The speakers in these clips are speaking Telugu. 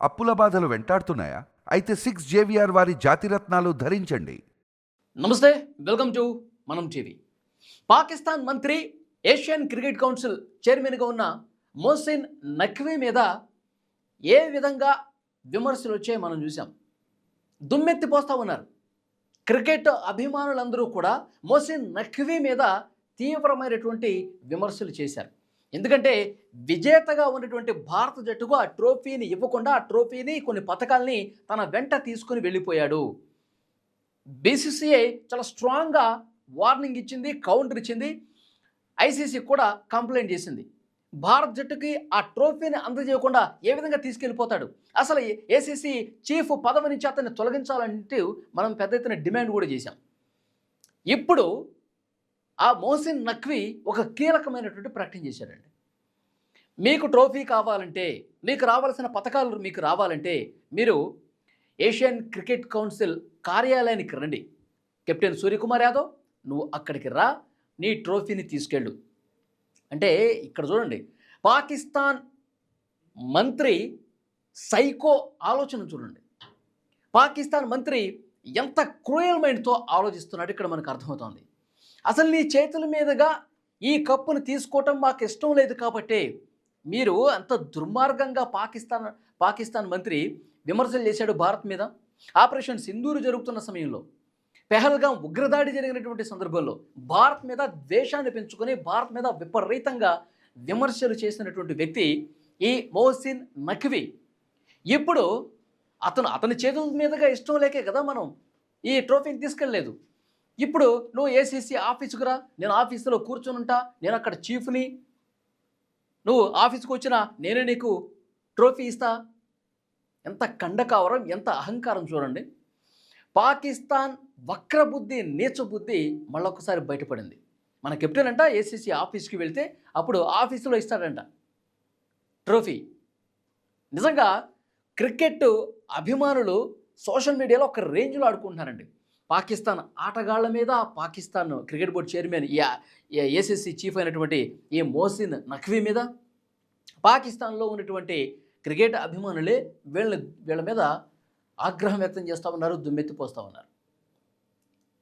అప్పుల బాధలు వెంటాడుతున్నాయా? అయితే సిక్స్ జేవిఆర్ వారి జాతిరత్నాలు ధరించండి. Namaste welcome to Manam TV. Pakistan మంత్రి ఏషియన్ క్రికెట్ కౌన్సిల్ చైర్మన్గా ఉన్న మోసిన్ నఖ్వీ మీద ఏ విధంగా విమర్శలు వచ్చాయో మనం చూసాం దుమ్మెత్తి పోస్తూ ఉన్నారు. క్రికెట్ అభిమానులందరూ కూడా మోసిన్ నఖ్వీ మీద తీవ్రమైనటువంటి విమర్శలు చేశారు. ఎందుకంటే విజేతగా ఉన్నటువంటి భారత జట్టుకు ఆ ట్రోఫీని ఇవ్వకుండా ఆ ట్రోఫీని కొన్ని పథకాల్ని తన వెంట తీసుకుని వెళ్ళిపోయాడు. బీసీసీఐ చాలా స్ట్రాంగ్గా వార్నింగ్ ఇచ్చింది కౌంటర్ ఇచ్చింది. ఐసీసీ కూడా కంప్లైంట్ చేసింది. భారత్ జట్టుకి ఆ ట్రోఫీని అందజేయకుండా ఏ విధంగా తీసుకెళ్ళిపోతాడు? అసలు ఏసీసీ చీఫ్ పదవి నుంచి అతన్ని తొలగించాలంటూ మనం పెద్ద ఎత్తున డిమాండ్ కూడా చేశాం. ఇప్పుడు ఆ మోసిన్ నక్వి ఒక కీలకమైనటువంటి ప్రకటన చేశాడండి. మీకు ట్రోఫీ కావాలంటే మీకు రావాల్సిన పథకాలు మీకు రావాలంటే మీరు ఏషియన్ క్రికెట్ కౌన్సిల్ కార్యాలయానికి రండి. కెప్టెన్ సూర్యకుమార్ యాదవ్ నువ్వు అక్కడికి రా నీ ట్రోఫీని తీసుకెళ్ళు. అంటే ఇక్కడ చూడండి పాకిస్తాన్ మంత్రి సైకో ఆలోచన చూడండి. పాకిస్తాన్ మంత్రి ఎంత క్రూయల్ మైండ్తో ఆలోచిస్తున్నాడు ఇక్కడ మనకు అర్థమవుతోంది. అసలు నీ చేతుల మీదుగా ఈ కప్పును తీసుకోవటం మాకు ఇష్టం లేదు కాబట్టి మీరు అంత దుర్మార్గంగా పాకిస్తాన్ పాకిస్తాన్ మంత్రి విమర్శలు చేశాడు భారత్ మీద. ఆపరేషన్ సింధూరు జరుగుతున్న సమయంలో పెహల్గాం ఉగ్రదాడి జరిగినటువంటి సందర్భంలో భారత్ మీద ద్వేషాన్ని పెంచుకొని భారత్ మీద విపరీతంగా విమర్శలు చేసినటువంటి వ్యక్తి ఈ మోహసిన్ నఖ్వి. ఇప్పుడు అతను అతని చేతుల మీదుగా ఇష్టం లేకే కదా మనం ఈ ట్రోఫీని తీసుకెళ్ళలేదు. ఇప్పుడు నువ్వు ఏసీసీ ఆఫీసుకు రా. నేను ఆఫీసులో కూర్చొని ఉంటా. నేను అక్కడ చీఫ్ని. నువ్వు ఆఫీస్కి వచ్చినా నేనే నీకు ట్రోఫీ ఇస్తా. ఎంత కండకావరం ఎంత అహంకారం చూడండి. పాకిస్తాన్ వక్రబుద్ధి నీచబుద్ధి మళ్ళొకసారి బయటపడింది. మన కెప్టెన్ అంట ఏసీసీ ఆఫీస్కి వెళ్తే అప్పుడు ఆఫీసులో ఇస్తాడంట. ట్రోఫీ. నిజంగా క్రికెట్ అభిమానులు సోషల్ మీడియాలో ఒక రేంజ్లో ఆడుకుంటున్నారండి. పాకిస్తాన్ ఆటగాళ్ళ మీద Pakistan cricket board chairman ACC chief అయినటువంటి ఏ మోసిన్ నఖ్వీ మీద పాకిస్తాన్లో ఉన్నటువంటి క్రికెట్ అభిమానులే వీళ్ళ వీళ్ళ మీద ఆగ్రహం వ్యక్తం చేస్తూ ఉన్నారు దుమ్మెత్తిపోస్తూ ఉన్నారు.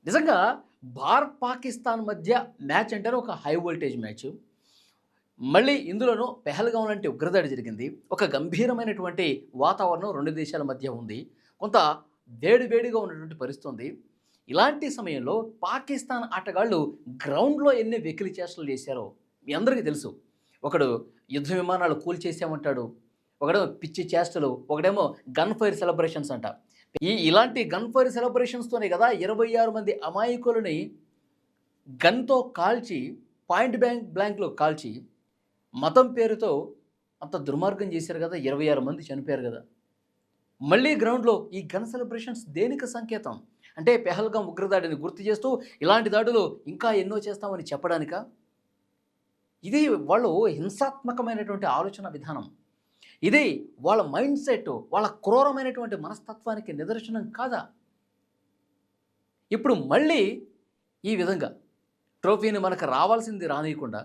నిజంగా భారత్ పాకిస్తాన్ మధ్య మ్యాచ్ అంటేనే ఒక హై వోల్టేజ్ మ్యాచ్. మళ్ళీ ఇందులోనూ పెహల్గాం లాంటి ఉగ్రదాడి జరిగింది. ఒక గంభీరమైనటువంటి వాతావరణం రెండు దేశాల మధ్య ఉంది. కొంత వేడి వేడిగా ఉన్నటువంటి పరిస్థితి ఉంది. ఇలాంటి సమయంలో పాకిస్తాన్ ఆటగాళ్ళు గ్రౌండ్లో ఎన్ని వెకిలి చేష్టలు చేశారో మీ అందరికీ తెలుసు. ఒకడు యుద్ధ విమానాలు కూల్చేసామంటాడు ఒకడేమో పిచ్చి చేష్టలు ఒకడేమో గన్ ఫైర్ సెలబ్రేషన్స్ అంట. ఈ ఇలాంటి గన్ ఫైర్ సెలబ్రేషన్స్తోనే కదా ఇరవై ఆరు మంది అమాయకులని గన్తో కాల్చి పాయింట్ బ్యాంక్ బ్లాంక్లో కాల్చి మతం పేరుతో అంత దుర్మార్గం చేశారు కదా ఇరవై ఆరు మంది చనిపోయారు కదా. మళ్ళీ గ్రౌండ్లో ఈ గన్ సెలబ్రేషన్స్ దేనికి సంకేతం? అంటే పెహల్గాం ఉగ్రదాడిని గుర్తు చేస్తూ ఇలాంటి దాడులు ఇంకా ఎన్నో చేస్తామని చెప్పడానిక? ఇది వాళ్ళు హింసాత్మకమైనటువంటి ఆలోచన విధానం. ఇది వాళ్ళ మైండ్ సెట్ వాళ్ళ క్రూరమైనటువంటి మనస్తత్వానికి నిదర్శనం కాదా? ఇప్పుడు మళ్ళీ ఈ విధంగా ట్రోఫీని మనకు రావాల్సింది రానియకుండా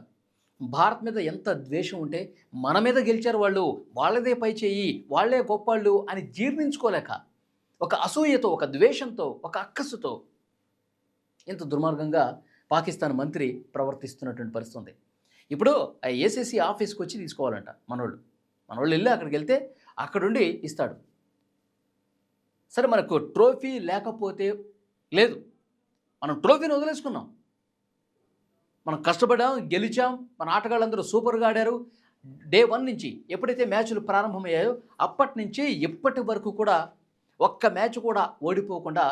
భారత్ మీద ఎంత ద్వేషం ఉంటే మన మీద గెలిచారు వాళ్ళు వాళ్ళదే పై చేయి వాళ్ళే గొప్పళ్ళు అని జీర్ణించుకోలేక ఒక అసూయతో ఒక ద్వేషంతో ఒక అక్కసుతో ఇంత దుర్మార్గంగా పాకిస్తాన్ మంత్రి ప్రవర్తిస్తున్నటువంటి పరిస్థితి ఉంది. ఇప్పుడు ఆ ఏసీసీ ఆఫీస్కి వచ్చి తీసుకోవాలంట మనోళ్ళు. మనోళ్ళు వెళ్ళి అక్కడికి వెళ్తే అక్కడుండి ఇస్తాడు. సరే మనకు ట్రోఫీ లేకపోతే లేదు. మనం ట్రోఫీని వదిలేసుకున్నాం. మనం కష్టపడాం గెలిచాం మన ఆటగాళ్ళందరూ సూపర్గా ఆడారు. డే వన్ నుంచి ఎప్పుడైతే మ్యాచ్లు ప్రారంభమయ్యాయో అప్పటి నుంచి ఇప్పటి వరకు కూడా ఒక్క మ్యాచ్ కూడా ఓడిపోకుండా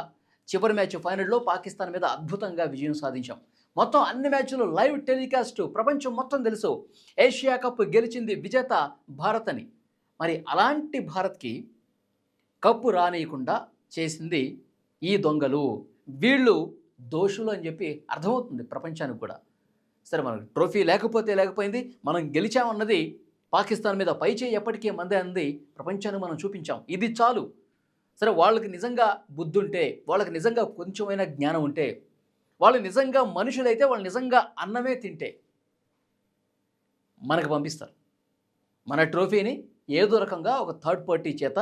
చివరి మ్యాచ్ ఫైనల్లో పాకిస్తాన్ మీద అద్భుతంగా విజయం సాధించాం. మొత్తం అన్ని మ్యాచ్లు లైవ్ టెలికాస్ట్ ప్రపంచం మొత్తం తెలుసు. ఏషియా కప్ గెలిచింది విజేత భారత్ అని మరి అలాంటి భారత్కి కప్పు రానియకుండా చేసింది ఈ దొంగలు. వీళ్ళు దోషులు అని చెప్పి అర్థమవుతుంది ప్రపంచానికి కూడా. సరే మనకు ట్రోఫీ లేకపోతే లేకపోయింది మనం గెలిచామన్నది పాకిస్తాన్ మీద పై చేయి ఎప్పటికీ మందే అన్నది ప్రపంచానికి మనం చూపించాం. ఇది చాలు. సరే వాళ్ళకి నిజంగా బుద్ధి ఉంటే వాళ్ళకి నిజంగా కొంచెమైనా జ్ఞానం ఉంటే వాళ్ళు నిజంగా మనుషులైతే వాళ్ళు నిజంగా అన్నమే తింటే మనకు పంపిస్తారు. మన ట్రోఫీని ఏదో రకంగా ఒక థర్డ్ పార్టీ చేత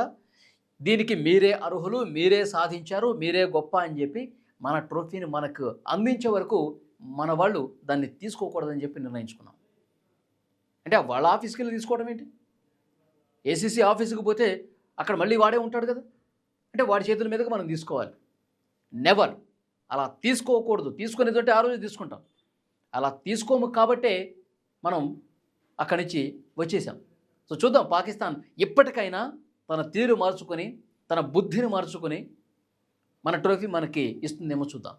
దీనికి మీరే అర్హులు మీరే సాధించారు మీరే గొప్ప అని చెప్పి మన ట్రోఫీని మనకు అందించే వరకు మన వాళ్ళు దాన్ని తీసుకోకూడదని చెప్పి నిర్ణయించుకున్నాం. అంటే వాళ్ళ ఆఫీస్కి వెళ్ళి తీసుకోవడం ఏంటి? ఏసీసీ ఆఫీస్కి పోతే అక్కడ మళ్ళీ వాడే ఉంటాడు కదా. అంటే వాడి చేతుల మీదకి మనం తీసుకోవాలి. నెవర్ అలా తీసుకోకూడదు. తీసుకునేది ఆ రోజు తీసుకుంటాం. అలా తీసుకోము కాబట్టే మనం అక్కడి నుంచి వచ్చేసాం. సో చూద్దాం పాకిస్తాన్ ఇప్పటికైనా తన తీరు మార్చుకొని తన బుద్ధిని మార్చుకొని మన ట్రోఫీ మనకి ఇస్తుందేమో చూద్దాం.